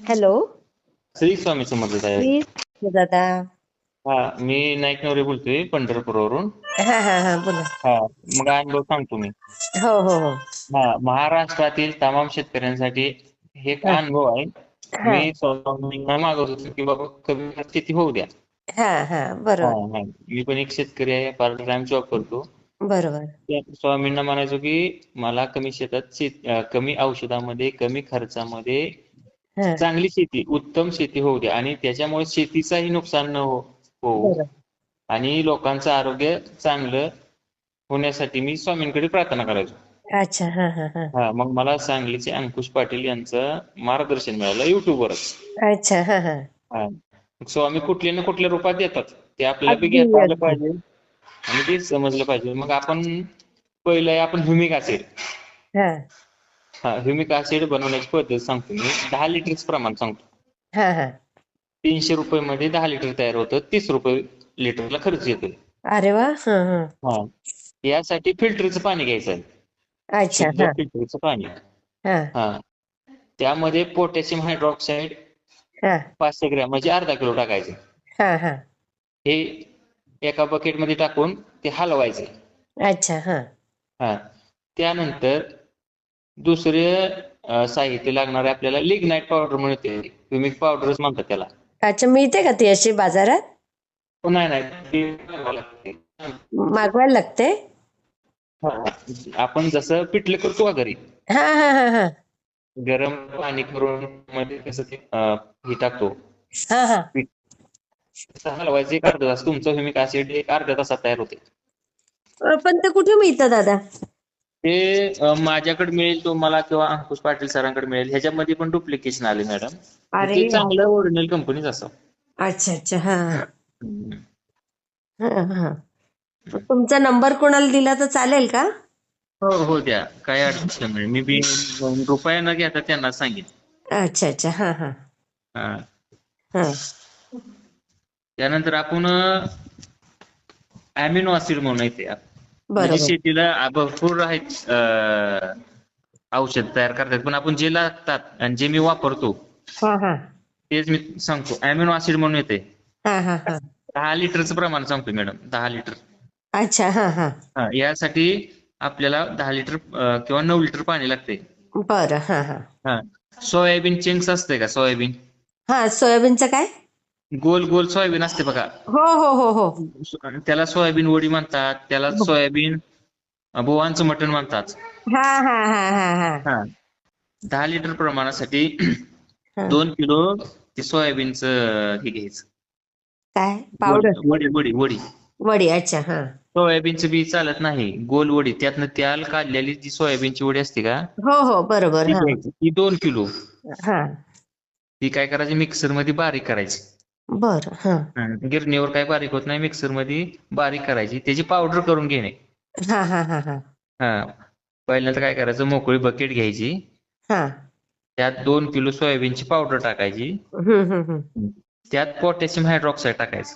Hello Shri Swami Samarth please दादा. हा मी नाईक नवरे बोलतोय पंढरपूरवरून. हा हा हा बोला. हा मग अनुभव सांगतो मी. हो हो हो. हा महाराष्ट्रातील तमाम शेतकऱ्यांसाठी हे एक. अनुभव आहे. हा. मी स्वामींना मागत होतो की बाबा कमी खर्चात शेती होऊ द्या. हा हा हा बरोबर. हा मी पण एक शेतकरी आहे पार्ट टाइम जॉब करतो. बरोबर. त्या स्वामींना म्हणायचो की मला कमी शेतात शेत अं, कमी औषधामध्ये कमी खर्चामध्ये चांगली शेती उत्तम शेती होऊ द्या आणि त्याच्यामुळे शेतीचाही नुकसान न हो आणि लोकांचं आरोग्य चांगलं होण्यासाठी मी स्वामींकडे प्रार्थना करायचो. अच्छा हा हा मग मला सांगलीचे अंकुश पाटील यांचं मार्गदर्शन मिळालं युट्यूबवरच अच्छा हा हा. स्वामी कुठल्या ना कुठल्या रूपात देतात ते आपल्याला घेता आलं. पाहिजे. आणि ते समजलं पाहिजे. मग आपण पहिलं आपण ह्युमिक ऍसिड हा ह्युमिक ऍसिड बनवण्याची पद्धत सांगतो मी. दहा लिटरचं प्रमाण सांगतो. हा हा. तीनशे रुपये मध्ये दहा लिटर तयार होतं तीस रुपये लिटरला खर्च येतोय अरे वा हा हा. हा. यासाठी फिल्टरचं पाणी घ्यायचं आहे. अच्छा शुद्ध हा. फिल्टरचं पाणी. हा. हा. त्यामध्ये पोटॅशियम हायड्रॉक्साईड हा. पाचशे ग्रॅम म्हणजे अर्धा किलो टाकायचे. हा हा. हे एका बकेटमध्ये टाकून ते हलवायचे. अच्छा हा. हा. त्यानंतर दुसरे साहित्य लागणारे आपल्याला लिग्नाइट पावडर मिळते. ह्युमिक पावडरच म्हणतात त्याला. अच्छा मिळते का ती अशी बाजारात? नाही नाही. मागवायला लागते. हा. आपण जसं पिठलं करतो का घरी? गरम पाणी करून मध्ये कसं ते हे टाकतो. हा हा. हलवायचं एक अर्धा तास. तुमचं ह्युमिक ऍसिड एक अर्ध्या तासात तयार होते? पण ते कुठे मिळतं दादा? ते माझ्याकडे मिळेल तुम्हाला किंवा अंकुश पाटील सरांकडे मिळेल. ह्याच्यामध्ये पण डुप्लिकेशन आले मॅडम अरे ते चांगलं ओरिजिनल कंपनीच असं. अच्छा अच्छा. हा. हा हा. तुमचा नंबर कोणाला दिला तर चालेल का? हो हो द्या. काय अडचण नाही. मी बी रुपया न घेता त्यांना सांगेन. अच्छा अच्छा. हा हा. हा. हा. त्यानंतर आपण अॅमिनो ऍसिड म्हणून येते म्हणजे शेतीला भरपूर आहेत औषध तयार करतात. पण आपण जे लागतात आणि जे मी वापरतो तेच मी सांगतो. अॅमिनो ऍसिड म्हणून येते. दहा लिटरचं प्रमाण सांगतो मॅडम दहा लिटर. अच्छा हा हा. हा यासाठी आपल्याला दहा लिटर किंवा नऊ लिटर पाणी लागते. बरं हा हा. हा. सोयाबीन चिंक्स असते का सोयाबीन? हा सोयाबीनचं काय? गोल गोल सोयाबीन असते बघा. हो हो हो हो. त्याला सोयाबीन वडी म्हणतात त्याला सोयाबीन अं, बोवांचं मटण म्हणतात. हा हा हा हा हा. हा. दहा लिटर प्रमाणासाठी हा. दोन किलो ते सोयाबीनचं हे घ्यायचं. काय? पावडर? वडी वडी वडी वडी. अच्छा हा. सोयाबीनचं बी चालत नाही गोल वडी. त्यातनं त्याल काढलेली जी सोयाबीनची वडी असते का? हो हो बरोबर ती हा. घ्यायची. ती दोन किलो. हा. ती काय करायची? मिक्सरमध्ये बारीक करायची. बरं हा. हा, गिरणीवर काय बारीक होत नाही मिक्सरमध्ये बारीक करायची. त्याची पावडर करून घेणे हा हा हा हा. हा. पहिल्यांदा काय करायचं मोकळी बकेट घ्यायची. हा. त्यात दोन किलो सोयाबीनची पावडर टाकायची. हम्म हम्म हम्म. त्यात पोटॅशियम हायड्रॉक्साईड टाकायचं.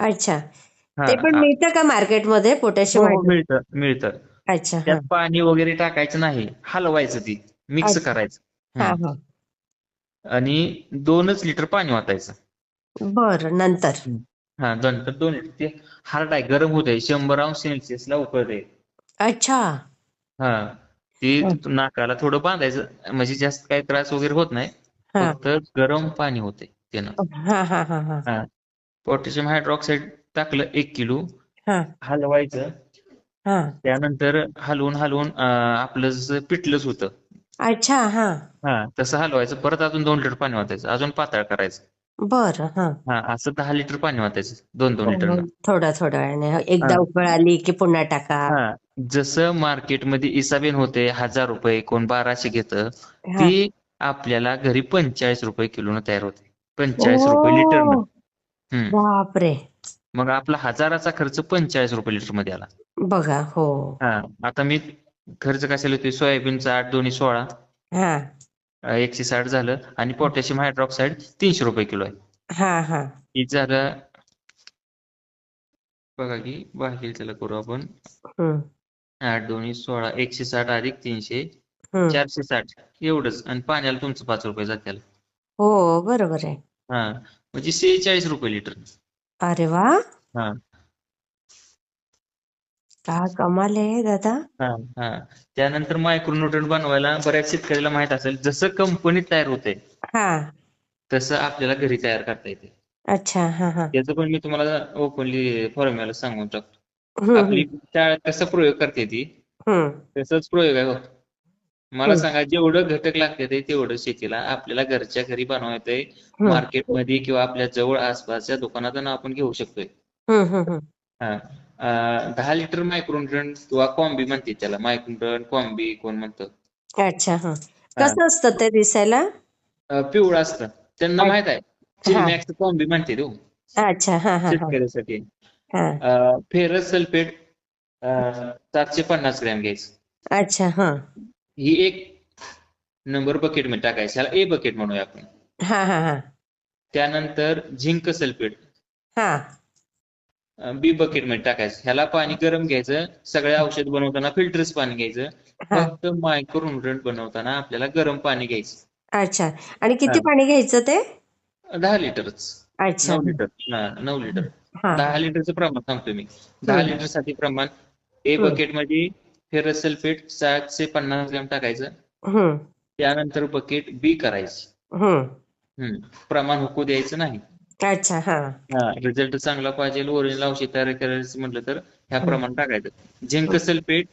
अच्छा. हा, ते पण हा. मिळतं का मार्केटमध्ये हो, पोटॅशियम हो, मिळतं मिळतं. अच्छा हा. त्यात पाणी वगैरे टाकायचं नाही हलवायचं ती मिक्स अच्छा. करायचं. हा हम्म. हा. आणि दोनच लिटर पाणी वाटायचं बरं नंतर. हा नंतर दोन लिटर ते हार्ड आहे गरम होत आहे शंभर अंश सेल्सिअसला उकळते अच्छा. हा ती. नाकाला थोडं बांधायचं म्हणजे जास्त काही त्रास वगैरे होत नाही. हा. फक्त गरम पाणी होते त्यानं. हा हा हा हा. हा. पोटॅशियम हायड्रॉक्साईड टाकलं एक किलो. हा. हलवायचं. हा. त्यानंतर हलवून हलवून अं, आपलं जसं पिठलंच होतं. अच्छा हा. हा तसं हलवायचं. परत अजून दोन लिटर पाणी वाटायचं अजून पातळ करायचं. बरं हा. हा असं दहा लिटर पाणी वाटायचं दोन दोन लिटर थोड्या थोड्या वेळाने एकदा हा. उकळ आली की पुन्हा टाका. हा जसं मार्केटमध्ये इसाबेन होते हजार रुपये कोण बाराशे घेतं हा. ती आपल्याला घरी पंचेचाळीस रुपये किलोनं तयार होते. पंचेचाळीस रुपये लिटरनं. हम्म. बापरे! मग आपला हजाराचा खर्च पंचेचाळीस रुपये लिटरमध्ये आला. बघा हो. हा आता मी खर्च कशाला होते सोयाबीनचा आठ दोन्ही सोळा. हा. एकशे साठ झालं आणि पोटॅशियम हायड्रॉक्साईड तीनशे रुपये किलो आहे. हा झालं बघा की भागील त्याला करू आपण. आठ दोन्ही सोळा एकशे साठ अधिक तीनशे चारशे साठ एवढंच. आणि पाण्याला तुमचं पाच रुपये जातील हो बरोबर आहे. हा म्हणजे सेहेचाळीस रुपये लिटर. अरे वा. हा. काय कमाल आहे दादा. हा हा. त्यानंतर मायक्रोन्यूट्रन बनवायला बऱ्याच शेतकऱ्याला माहीत असेल जसं कंपनीत तयार होते हा. तसं आपल्याला घरी तयार करता येते. अच्छा हा हा. त्याचं पण मी तुम्हाला ओपनली फॉर्म्युला सांगून टाकतो. हम्म आपली शाळेत कसा प्रयोग करते ती हम्म. तसंच प्रयोग आहे हो मला हम्म. सांगा जेवढं घटक लागते ते तेवढं शेतीला आपल्याला घरच्या घरी बनवता येतंय हम्म मार्केटमध्ये किंवा आपल्या जवळ आसपासच्या दुकानातून आपण घेऊ शकतोय. हम्म हम्म हम्म. हा. दहा लिटर मायक्रोन्यूट्रन किंवा कॉम्बी म्हणते त्याला. मायक्रोन्यूट्रन कॉम्बी कोण म्हणतं? अच्छा हा. कसं असतं ते दिसायला? पिवळं असतं. त्यांना. माहीत आहे. चिलमॅक्स कॉम्बी म्हणते तो. अच्छा हा हा हा. शेतकऱ्यासाठी. हा. अं, फेरस सल्फेट अं, सातशे पन्नास ग्रॅम घ्यायचं. अच्छा हा. ही एक नंबर बकेटमध्ये टाकायची. ह्याला ए बकेट म्हणूया आपण. हा हा हा. त्यानंतर झिंक सल्फेट. हा. बी बकेटमध्ये टाकायचं. ह्याला पाणी गरम घ्यायचं सगळे औषध बनवताना फिल्टरच पाणी घ्यायचं. फक्त मायक्रोन्यूट्रंट बनवताना आपल्याला गरम पाणी घ्यायचं. अच्छा. आणि किती. पाणी घ्यायचं ते? दहा लिटरच अच्छा. नऊ लिटर नऊ लिटर दहा लिटरचं प्रमाण सांगतो मी. दहा हम्म. लिटरसाठी प्रमाण ए हम्म. बकेटमध्ये फेरस सल्फेट सातशे पन्नास ग्रॅम टाकायचं. त्यानंतर बकेट बी करायची. प्रमाण हुकू द्यायचं नाही. अच्छा हा. हा रिझल्ट चांगला पाहिजे ओरिजिनल औषध तयार करायचं म्हटलं तर ह्या. प्रमाण टाकायचं. झिंक सल्फेट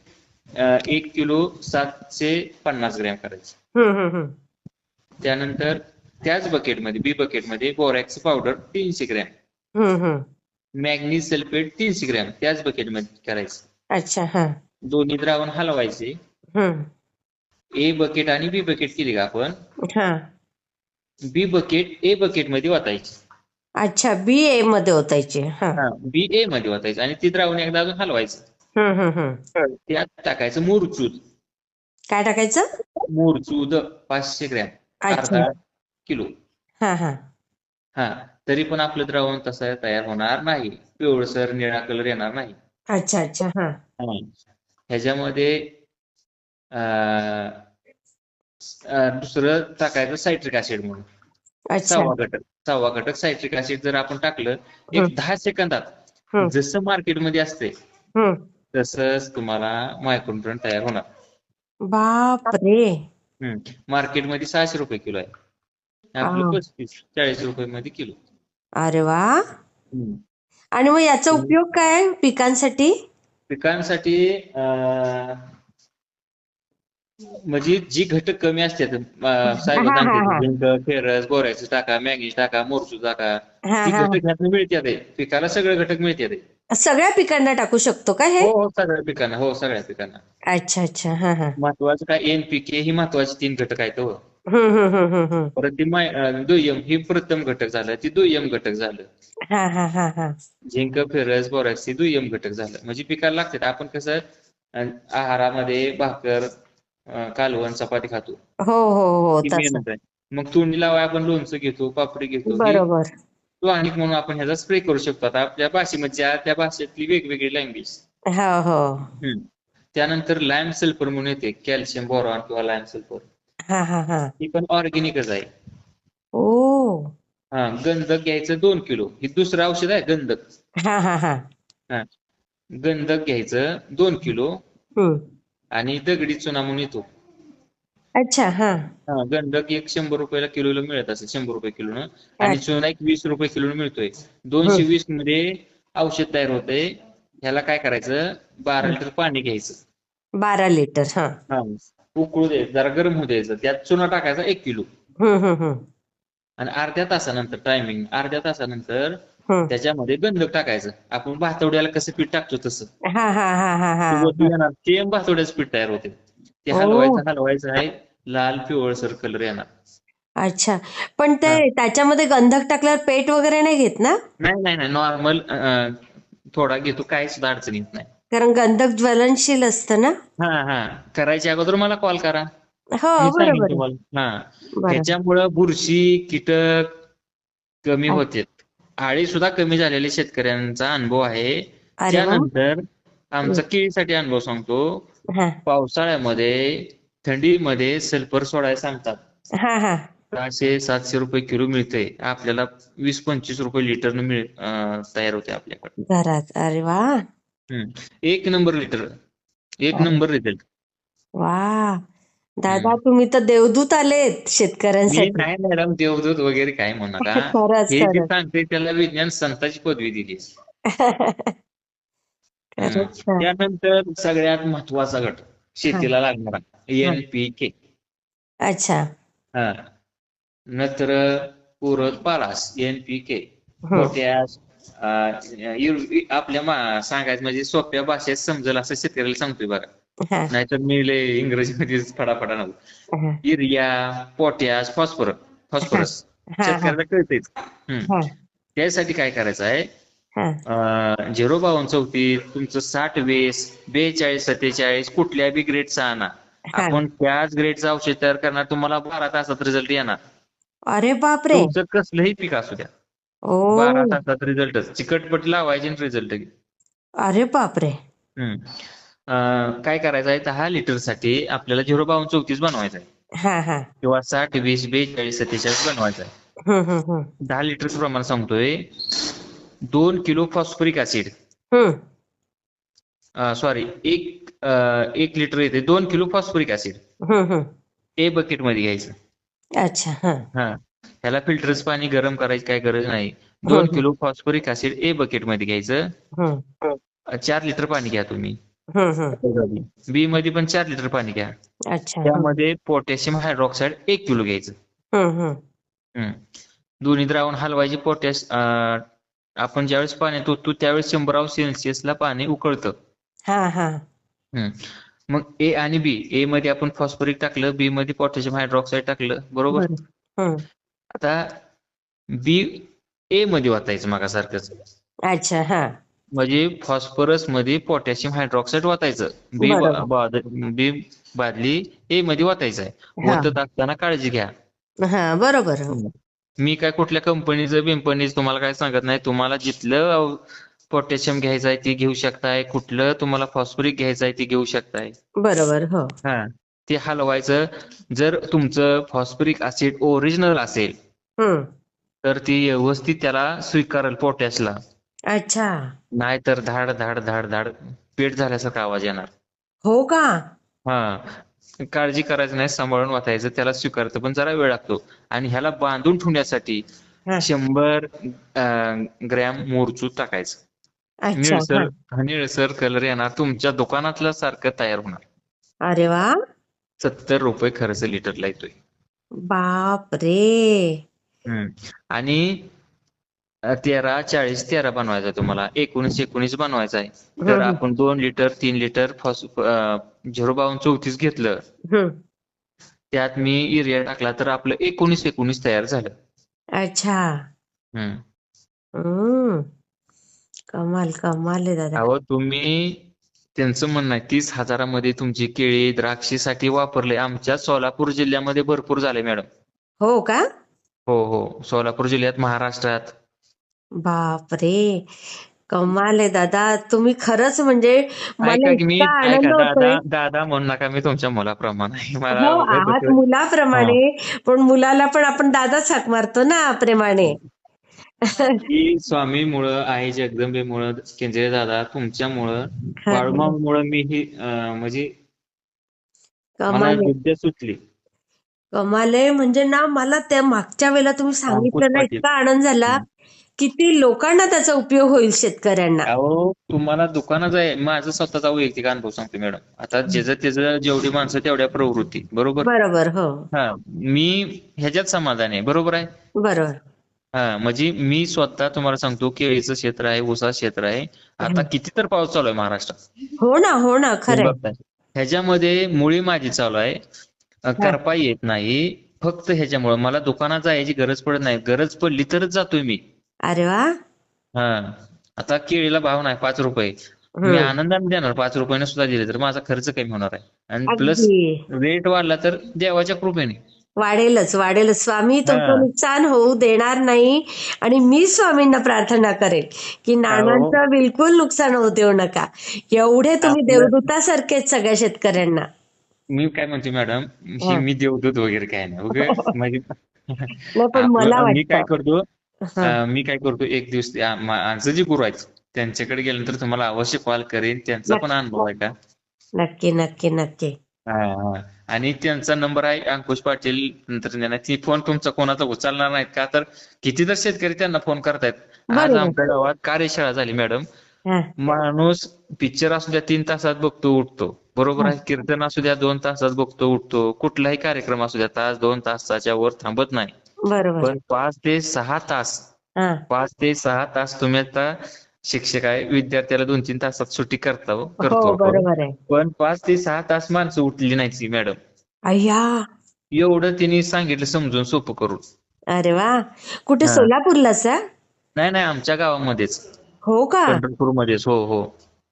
अं, एक किलो सातशे पन्नास ग्रॅम करायचं. हम्म हम्म हम्म. त्यानंतर त्याच बकेटमध्ये बी बकेटमध्ये बोरॅक्स पावडर तीनशे ग्रॅम. हम्म हम्म. मॅग्नीज सल्फेट तीनशे ग्रॅम त्याच बकेटमध्ये करायचं. अच्छा हा. दोन्ही द्रावण हलवायचे. हम्म. ए बकेट आणि बी बकेट केली का आपण? हा. बी बकेट ए बकेटमध्ये वाटायची. अच्छा बी ए मध्ये ओतायचे. हा. हा बी ए मध्ये वाटायचं आणि ती द्रावण एकदा अजून हलवायचं. हम्म हम्म हम्म. त्यात टाकायचं मुरचूद. काय टाकायचं? मुरचूद पाचशे ग्रॅम. अच्छा. अर्धा किलो. हा हा. हा तरी पण आपलं द्रावण तसं तयार होणार नाही. पिवळसर निळा कलर येणार नाही. अच्छा अच्छा हा. हा. ह्याच्यामध्ये अं, अं, दुसरं टाकायचं सायट्रिक ऍसिड म्हणून. अच्छा सहावा घटक सहावा घटक सायट्रिक ऍसिड जर आपण टाकलं. एक दहा सेकंदात हम्म. जसं मार्केटमध्ये असते हम्म तसंच तुम्हाला मायक्रोन्यूट्रन तयार होणार बाप रे हम्म. मार्केटमध्ये सहाशे रुपये किलो आहे आपलं हा. पस्तीस चाळीस रुपये मध्ये किलो अरे वा हम्म. आणि मग याचा उपयोग काय पिकांसाठी पिकांसाठी अं, म्हणजे जी घटक कमी असतात फेरस बोरॅक्स टाका मॅग्नीज टाका मोरचू टाका ती घटक ह्यातनं मिळतात पिकाला सगळे घटक मिळतात सगळ्या पिकांना टाकू शकतो का हे? हो हो सगळ्या पिकांना हो सगळ्या पिकांना. अच्छा अच्छा हा हा. महत्वाचं काय एनपीके ही महत्वाची तीन घटक आहेत हो. परत ती दुय्यम ही प्रथम घटक झालं ती दुय्यम घटक झालं. हा हा हा हा. झिंक फेरस बोरॅक्स हे दुय्यम घटक झालं. म्हणजे पिकाला लागतात. आपण कसं आहारामध्ये भाकर अं, कालवण चपाती खातो. हो हो हो ती तसं. मेहनत आहे. मग तोंडी लावाय आपण लोणचं घेतो पापडी घेतो ही बरोबर. टॉनिक म्हणून आपण ह्याचा स्प्रे करू शकतो. आता आपल्या भाषेमध्ये त्या भाषेतली वेगवेगळी लँग्वेज हो हो. त्यानंतर लाईम सल्फर म्हणून येते कॅल्शियम बोरॉन किंवा लाईम सल्फर हा हा हा. ही पण ऑर्गॅनिकच आहे. ओ. हा गंधक घ्यायचं दोन किलो. ही दुसरं औषध आहे गंधक. हा हा हा. हा. गंधक घ्यायचं दोन किलो. हम्म. आणि दगडी चुना म्हणून येतो. अच्छा हा. हा गंधक एक शंभर रुपयाला किलोला मिळत असेल शंभर रुपये किलोनं. आणि चुना एक वीस रुपये किलोनं मिळतोय. दोनशे वीसमध्ये औषध तयार होतंय. ह्याला काय करायचं? बारा लिटर पाणी घ्यायचं. बारा लिटर हा. हा उकळू द्यायचं जरा गरम होऊ द्यायचं. त्यात चुना टाकायचा एक किलो. हम्म हम्म हम्म आणि अर्ध्या तासानंतर टायमिंग अर्ध्या तासानंतर त्याच्यामध्ये गंधक टाकायचं. आपण भातवड्याला कसं पीठ टाकतो तसं. हा हा हा हा हा सेम भातवड्याचं पीठ तयार होते. ते. हलवायचं हलवायचं आहे लाल पिवळसर कलर येणार. अच्छा. पण ते. त्याच्यामध्ये गंधक टाकल्यावर पेट वगैरे नाही घेत ना? नाही नाही नाही. नॉर्मल थोडा घेतो काही सुद्धा अडचण येत नाही. कारण गंधक ज्वलनशील असतं ना? हा हा. करायच्या अगोदर मला कॉल करा. हो बरोबर. हा. त्याच्यामुळं बुरशी कीटक कमी. होते आळी सुद्धा कमी झालेले शेतकऱ्यांचा अनुभव आहे. त्यानंतर आमचा केळीसाठी अनुभव सांगतो. पावसाळ्यामध्ये थंडीमध्ये सल्फर सोडायला सांगतात. सहाशे सातशे रुपये किलो मिळतंय. आपल्याला वीस पंचवीस रुपये अं, तयार होते आपल्याकडे. घरात. अरे वा. एक नंबर लिटर. एक नंबर रिझल्ट. वा. दादा. तुम्ही तर देवदूत आलेत मी शेतकऱ्यांसाठी. नाही मॅडम देवदूत वगैरे काय म्हणू नका खरंच हे जे खरंच. सांगते त्याला विज्ञान संताची पदवी दिली. हम्म. खरंच छान. त्यानंतर सगळ्यात महत्त्वाचा गट शेतीला लागणारा एन-पी-के अच्छा. हा. नत्र पूरक पालाश एन-पी-के हम्म. पोटॅश अं, युर- आपल्या मा- सांगायचं म्हणजे सोप्या भाषेत समजेल असं शेतकऱ्याला सांगतोय बघा हा, नाहीतर मी लय इंग्रजीमध्ये फडाफडा नको हा, युरिया पोटॅश फॉस्फरस फॉस्फरस. हा, हा, शेतकऱ्याला कळतेच हम्म. हा, त्यासाठी काय करायचं आहे? हा. झिरो बावन्न चौतीस तुमचं साठ वीस बेचाळीस सत्तेचाळीस कुठल्या बी ग्रेडचा आणा. हा. आपण त्याच ग्रेडचं औषध तयार करणार तुम्हाला बारा तासात रिझल्ट येणार. अरे बापरे! तुमचं कसलंही पीक असू द्या. ओ. बारा तासात रिझल्टच चिकटपट लावायची रिझल्ट अरे बापरे! काय करायचं आहे? दहा लिटरसाठी आपल्याला झिरो बावन्न चौतीस बनवायचं आहे. हा हा. किंवा साठ वीस बेचाळीस सत्तेचाळीस बनवायचं आहे. हम्म हम्म हम्म. दहा लिटरचं प्रमाण सांगतोय. दोन kilo phosphoric acid hmm. Sorry एक अं, एक लिटर येते. दोन किलो फॉस्फरिक ऍसिड हम्म हम्म. ए बकेटमध्ये घ्यायचं. अच्छा हा. हा. ह्याला फिल्टरचं पाणी गरम करायची काय गरज नाही. दोन हम्म. किलो फॉस्फरिक ऍसिड ए बकेटमध्ये घ्यायचं. हम्म. अं, चार लिटर पाणी घ्या तुम्ही. हम्म हम्म बी मध्ये पण चार लिटर पाणी घ्या. अच्छा. त्यामध्ये पोटॅशियम हायड्रॉक्साईड एक किलो घ्यायचं. दोन्ही द्रावण हलवायचे पोटॅश अं, आपण ज्यावेळेस पाण्यात ओततो त्यावेळेस शंभर अंश सेल्सिअसला पाणी उकळतं. हा हा. हम्म. मग ए आणि बी ए मध्ये आपण फॉस्फरिक टाकलं बी मध्ये पोटॅशियम हायड्रॉक्साईड टाकलं बरोबर? बरं. आता बी ए मध्ये वाचायचं मागासारखंच. अच्छा हा. म्हणजे फॉस्फरसमध्ये पोटॅशियम हायड्रॉक्साईड वाचायचं बी. बा- बादली ए मध्ये वाचायचं आहे हा. ओतत असताना काळजी घ्या. हा बरोबर. मी काय कुठल्या कंपनीचं बिंपनीचं तुम्हाला काय सांगत नाही. तुम्हाला जिथलं पोटॅशियम घ्यायचं आहे ते घेऊ शकताय. कुठलं तुम्हाला फॉस्फरिक घ्यायचं आहे ते घेऊ शकताय. बरोबर हो. हा. ते हलवायचं. जर तुमचं फॉस्फरिक ऍसिड ओरिजिनल असेल तर ती व्यवस्थित त्याला स्वीकारेल पोटॅशला. अच्छा. नाहीतर धाड धाड धाड धाड पेट झाल्यासारखा आवाज येणार. हो का? हा. काळजी करायची नाही सांभाळून वाचायचं त्याला स्वीकारतं पण जरा वेळ लागतो. आणि ह्याला बांधून ठेवण्यासाठी. शंभर ग्रॅम मोरचूत टाकायचं. अच्छा निळसर. निळसर कलर येणार तुमच्या दुकानातल्या सारखं तयार होणार. अरे वा. सत्तर रुपये खर्च लिटरला येतोय. बाप रे हम्म. आणि तेरा चाळीस तेरा बनवायचा आहे तुम्हाला. एकोणीस एकोणीस बनवायचा आहे. तर. आपण दोन लिटर तीन लिटर फॉस झिरो बावन्न चौतीस घेतलं. त्यात मी युरिया टाकला तर आपलं एकोणीस एकोणीस तयार झालं. अच्छा. कमाल कमाल आहे दादा. अहो तुम्ही त्यांचं म्हणणं आहे तीस हजारामध्ये तुमची केळी द्राक्षीसाठी वापरले. आमच्या सोलापूर जिल्ह्यामध्ये भरपूर झाले मॅडम. हो का? हो हो. सोलापूर जिल्ह्यात महाराष्ट्रात. बाप रे कमाल आहे दादा. तुम्ही खरंच म्हणजे मला ऐका की मी इतका आनंद ऐका होतोय. दादा दादा म्हणू नका मी तुमच्या मुलाप्रमाणे. आहे मला हो उगाच आहात मुलाप्रमाणे पण मुलाला पण आपण दादाच हाक मारतो ना प्रेमाने. की स्वामीमुळं आई जगदंबेमुळं केंद्रे दादा तुमच्यामुळं बाळूमामामुळं मी ही अं, म्हणजे मला कमाल आहे. विद्या सुचली कमाल आहे. म्हणजे ना मला त्या मागच्या वेळेला तुम्ही सांगितलं ना पाटील. इतका आनंद झाला. किती लोकांना त्याचा उपयोग होईल शेतकऱ्यांना? अहो तुम्हाला दुकानात आहे माझा स्वतःचा वैयक्तिक अनुभव सांगतो मॅडम. आता ज्याचं त्याचं जेवढी माणसं तेवढ्या प्रवृत्ती बरोबर? बरोबर हो. हा मी ह्याच्यात समाधान आहे बरोबर आहे? बरोबर. हा म्हणजे मी स्वतः तुम्हाला सांगतो केळीचं क्षेत्र आहे ऊसाचं क्षेत्र आहे. आता किती तर पाऊस चालू आहे महाराष्ट्रात. हो ना हो ना बघताय. ह्याच्यामध्ये मुळी माझी चालू आहे. अ, करपा येत नाही. फक्त ह्याच्यामुळं मला दुकानात जायची गरज पडत नाही. गरज पडली तरच जातोय मी. अरे वा. हा. आता केळीला भाव नाही पाच रुपये. मी. आनंदाने देणार पाच रुपयाने सुद्धा दिले तर माझा खर्च कमी होणार आहे. आणि प्लस अगदी रेट वाढला तर देवाच्या कृपेने. वाढेलच वाढेलच. स्वामी तुमचं हा. नुकसान होऊ देणार नाही. आणि मी स्वामींना प्रार्थना करेल की नानांचं बिलकुल नुकसान होऊ देऊ नका. एवढे तुम्ही आपलं- देवदूतासारखेच सगळ्या शेतकऱ्यांना. मी काय म्हणतो मॅडम हा. ही मी देवदूत वगैरे काय नाही ओके म्हणजे नाही पण मला मी काय वाटतं करतो हा. अं, मी काय करतो एक दिवस त्या- माझं जे गुरु आहेत त्यांच्याकडे गेल्यानंतर तुम्हाला अवश्य कॉल करेन त्यांचा पण अनुभव आहे का? नक्की नक्की नक्की. हा, हा. आणि त्यांचा नंबर आहे अंकुश पाटील तंत्रज्ञान. ती फोन तुमचा कोणाचा उचलणार नाहीत का? तर किती तर शेतकरी त्यांना फोन करतायत. आज बरोबर. आमच्या गावात कार्यशाळा झाली मॅडम. हा. माणूस पिक्चर असू द्या तीन तासात बघतो उठतो. बरोबर आहे कीर्तन असू द्या दोन तासात बघतो उठतो. कुठलाही कार्यक्रम असू द्या तास दोन तासाच्या वर थांबत नाही. बरोबर. पण पाच ते सहा तास हा. पाच ते सहा तास तुम्ही आता शिक्षक आहे विद्यार्थ्याला दोन तीन तासात सुट्टी करता हो, करतो हो आपण. बरोबर आहे. पण पाच ते सहा तास माणसं उठली नाही ती मॅडम. अय्या. एवढं तिने सांगितलं समजून सोपं करून. अरे वा. कुठे हा. सोलापूरलाच? नाही नाही आमच्या गावामध्येच. हो का? पंढरपूरमध्येच हो हो.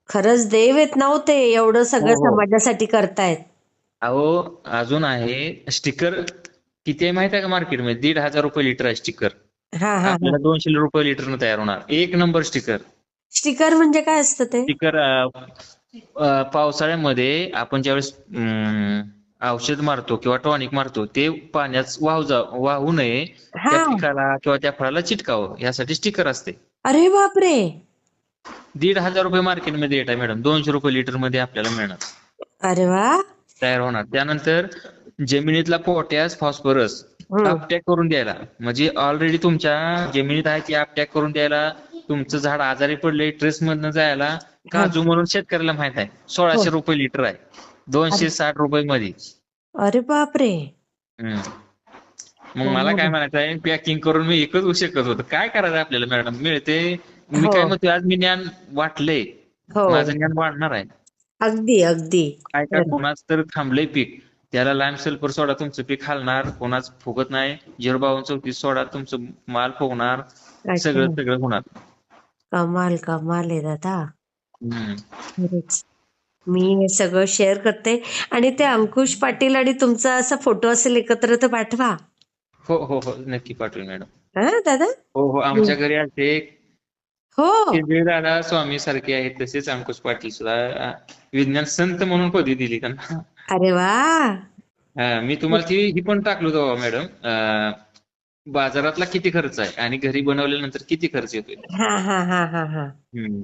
खरंच देव येत नव्हते एवढं सगळं हो. समाजासाठी करतायत. अहो अजून आहे स्टिकर. किती आहे माहिती आहे का मार्केटमध्ये दीड हजार रुपये लिटर आहे स्टिकर हा हा हा. आपल्याला दोनशे रुपये लिटरनं तयार होणार. एक नंबर स्टिकर स्टिकर म्हणजे काय असतं ते? स्टिकर पावसाळ्यामध्ये आपण ज्यावेळेस औषध मारतो किंवा टॉनिक मारतो ते पाण्यात वाहू जा वाहू नये. त्या पिकाला किंवा त्या फळाला चिटकावं. यासाठी स्टिकर असते. अरे बापरे! दीड हजार रुपये मार्केटमध्ये रेट आहे मॅडम दोनशे रुपये लिटरमध्ये आपल्याला मिळणार. अरे वा! तयार होणार. त्यानंतर जमिनीतला पोटॅश फॉस्फरस. अपटॅक करून द्यायला. म्हणजे ऑलरेडी तुमच्या जमिनीत आहे ती अपटॅक करून द्यायला तुमचं झाड आजारी पडले ट्रेस मधनं जायला काजू म्हणून शेतकऱ्याला माहीत आहे. सोळाशे हो. रुपये लिटर आहे. दोनशे साठ रुपये मध्ये अरे बापरे. मग मला काय म्हणायचं आहे पॅकिंग करून मी एकच होऊ शकत होतं. काय करायचं आपल्याला मॅडम मिळते? मी हो. काय म्हणतोय आज मी ज्ञान वाटलंय. हो. माझं ज्ञान वाढणार आहे. अगदी अगदी. काय काय. कोणाच तर थांबलंय पीक. त्याला लाईम सल्फर सोडा तुमचं पीक हालणार कोणाच फुगत नाही. झिरो चौतीस सोडा तुमचं माल फुगणार. सगळं सगळं होणार. कमाल कमाल आहे दादा. मी हे सगळं शेअर करते. आणि ते अंकुश पाटील आणि तुमचा असा फोटो असेल एकत्र तर पाठवा. हो हो हो. नक्की पाठवेल मॅडम. हा दादा? हो हो. आमच्या घरी आलते हो. दादा स्वामी सारखे आहेत तसेच अंकुश पाटील सुद्धा विज्ञान संत म्हणून पदवी दिली त्यांना. अरे वा. हा, मी तुम्हाला ती ही पण टाकलो होतो मॅडम. अं, बाजारातला किती खर्च आहे आणि घरी बनवल्यानंतर किती खर्च येतोय? हा हा हा हा हा. हम्म.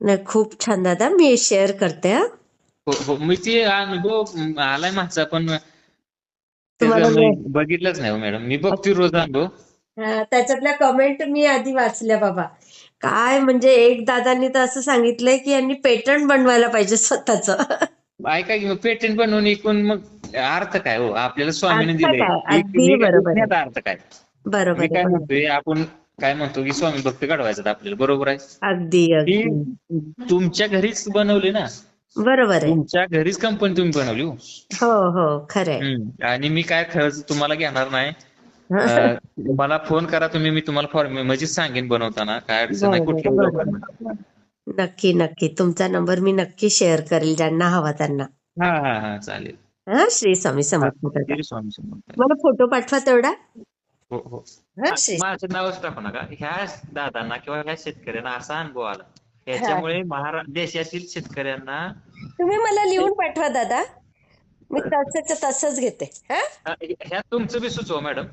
नाही खूप छान दादा. मी शेअर करते हा. हो हो मी ती अनुभव म, आलाय माझा पण तुम्हाला मी बघितलंच नाही हो मॅडम. मी बघतोय रोज अनुभव. हा, त्याच्यातल्या कमेंट मी आधी वाचल्या बाबा. काय म्हणजे एक दादांनी तर असं सांगितलंय की यांनी पेटंट बनवायला पाहिजे स्वतःच. ऐका की पेटंट बनवून एकूण मग अर्थ काय हो आपल्याला स्वामीने अर्थ दिलंय काय? एक- अगदी एक- बरोबर आहे. एकण्याचा अर्थ काय बरोबर मी आहे काय बरोबर. म्हणतोय आपण काय म्हणतो की स्वामी भक्त घडवायचं आपल्याला बरोबर आहे अगदी तुमच्या घरीच बनवली ना बरोबर आहे तुमच्या घरीच कंपनी तुम्ही बनवली हो. हो हो खरंय हम्म. आणि मी काय खर्च तुम्हाला घेणार नाही अं, मला फोन करा तुम्ही मी तुम्हाला फॉर्म म्हणजे सांगेन बनवताना काय अडचण नाही बरोबर, कुठली बरोबर. नक्की नक्की. तुमचा नंबर मी नक्की शेअर करेल ज्यांना हवा त्यांना. हा हा हा चालेल. हा श्री स्वामी समर्थ दादा. श्री स्वामी समर्थ. मला फोटो पाठवा तेवढा. हो हो. हा श्री माझं नावच टाकू नका. ह्या दादांना किंवा ह्या शेतकऱ्यांना असा अनुभव आला. याच्यामुळे महारा देशातील शेतकऱ्यांना तुम्ही मला लिहून पाठवा दादा. मी तसंच तसंच घेते. हा? अ, ह्या तुमचं बी सुचवा मॅडम.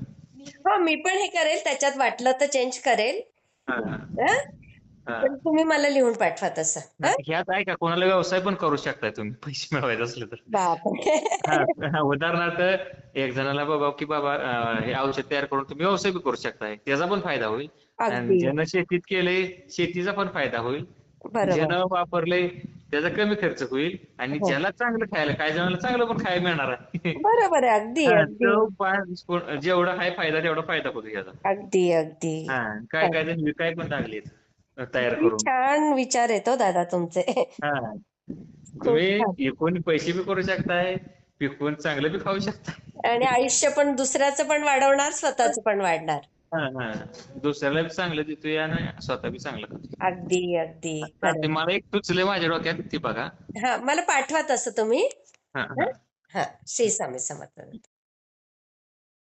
हो मी पण हे करेल. त्याच्यात वाटलं तर चेंज करेल. हा, हा, हा? पण तुम्ही मला लिहून पाठवा तसं? ह्यात आहे का कोणाला व्यवसाय पण करू शकताय तुम्ही पैसे मिळवायचे असले तर. उदाहरणार्थ एक जणाला बाबा की बाबा हे औषध तयार करून तुम्ही व्यवसाय बी करू शकताय त्याचा पण फायदा होईल. आणि ज्यानं शेतीत केलंय शेतीचा पण फायदा होईल. बरोबर. ज्यानं वापरलंय त्याचा कमी खर्च होईल आणि हो. ज्याला चांगलं खायला काय जणाला चांगलं पण खायला मिळणार आहे. बरोबर आहे अगदी जेवढा आहे फायदा तेवढा फायदा होतो याचा अगदी अगदी. काय काय जण विकाय पण लागलेत. तयार करून. छान विचार येतो दादा तुमचे. हा. तुम्ही एकूण पैसे बी करू शकताय पिकवून चांगलं बी खाऊ शकताय. आणि आयुष्य पण दुसऱ्याचं पण वाढवणार स्वतःच पण वाढणार. हा हा. दुसऱ्याला बी चांगलं देतोय आणि स्वतः बी चांगलं खातोय. अगदी अगदी. ते. मला एक टुचले माझ्या डोक्यात ते बघा. हा मला पाठवा तसं तुम्ही. हा. श्री स्वामी समर्थ.